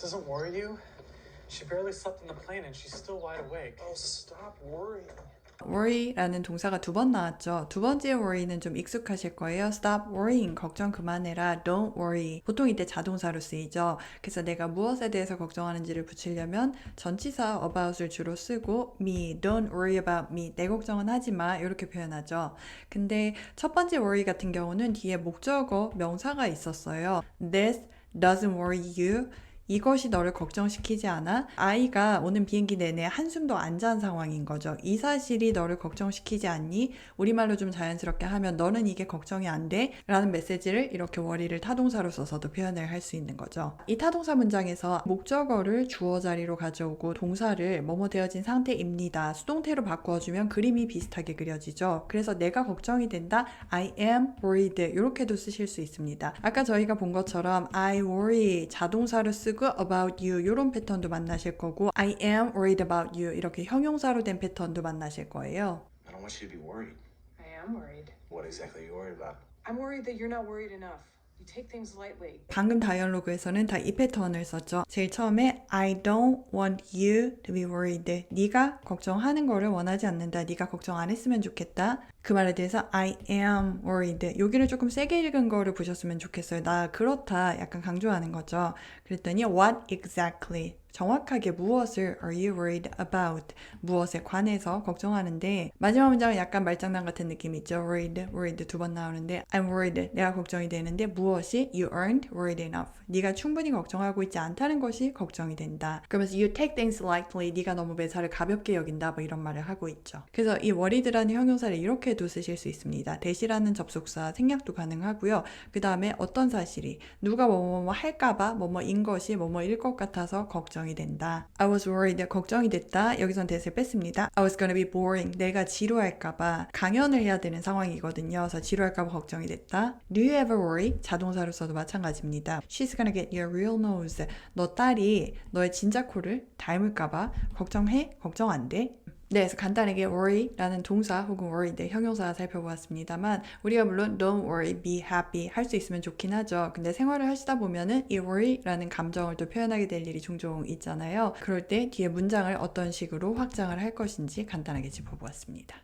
doesn't worry you? She barely slept in the plane and she's still wide awake. Oh, stop worrying. worry라는 동사가 두 번 나왔죠. 두 번째 worry는 좀 익숙하실 거예요. Stop worrying. 걱정 그만해라. Don't worry. 보통 이때 자동사로 쓰이죠. 그래서 내가 무엇에 대해서 걱정하는지를 붙이려면 전치사 about을 주로 쓰고 me, don't worry about me. 내 걱정은 하지 마. 이렇게 표현하죠. 근데 첫 번째 worry 같은 경우는 뒤에 목적어 명사가 있었어요. This doesn't worry you. 이것이 너를 걱정시키지 않아? 아이가 오는 비행기 내내 한숨도 안 잔 상황인 거죠. 이 사실이 너를 걱정시키지 않니? 우리말로 좀 자연스럽게 하면 너는 이게 걱정이 안 돼? 라는 메시지를 이렇게 월이를 타동사로 써서도 표현을 할 수 있는 거죠. 이 타동사 문장에서 목적어를 주어 자리로 가져오고 동사를 뭐뭐 되어진 상태입니다. 수동태로 바꾸어주면 그림이 비슷하게 그려지죠. 그래서 내가 걱정이 된다. I am worried. 이렇게도 쓰실 수 있습니다. 아까 저희가 본 것처럼 I worry 자동사로 쓰고 about you 이런 패턴도 만나실 거고 I am worried about you 이렇게 형용사로 된 패턴도 만나실 거예요. I don't want you to be worried. I am worried. What exactly are you worried about? I'm worried that you're not worried enough. 방금 다이얼로그에서는 다 이 패턴을 썼죠. 제일 처음에 I don't want you to be worried. 네가 걱정하는 거를 원하지 않는다. 네가 걱정 안 했으면 좋겠다. 그 말에 대해서 I am worried. 여기를 조금 세게 읽은 거를 보셨으면 좋겠어요. 나 그렇다. 약간 강조하는 거죠. 그랬더니 what exactly 정확하게 무엇을 are you worried about? 무엇에 관해서 걱정하는데 마지막 문장은 약간 말장난 같은 느낌이 있죠. worried, worried 두 번 나오는데 I'm worried. 내가 걱정이 되는데 무엇이 you aren't worried enough. 네가 충분히 걱정하고 있지 않다는 것이 걱정이 된다. 그러면서 you take things lightly. 네가 너무 매사를 가볍게 여긴다. 뭐 이런 말을 하고 있죠. 그래서 이 worried라는 형용사를 이렇게도 쓰실 수 있습니다. 대시라는 접속사 생략도 가능하고요. 그 다음에 어떤 사실이 누가 뭐뭐뭐 할까봐 뭐뭐인 것이 뭐뭐일 것 같아서 걱정 이 된다. I was worried. 걱정이 됐다. 여기선 대세를 뺐습니다. I was gonna be boring. 내가 지루할까봐 강연을 해야 되는 상황이거든요. 그래서 지루할까봐 걱정이 됐다. Do you ever worry? 자동사로서도 마찬가지입니다. She's gonna get your real nose. 너 딸이 너의 진짜 코를 닮을까봐 걱정해? 걱정 안 돼? 네, 그래서 간단하게 worry라는 동사 혹은 worried 형용사 살펴보았습니다만 우리가 물론 don't worry, be happy 할 수 있으면 좋긴 하죠. 근데 생활을 하시다 보면은 이 worry라는 감정을 또 표현하게 될 일이 종종 있잖아요. 그럴 때 뒤에 문장을 어떤 식으로 확장을 할 것인지 간단하게 짚어보았습니다.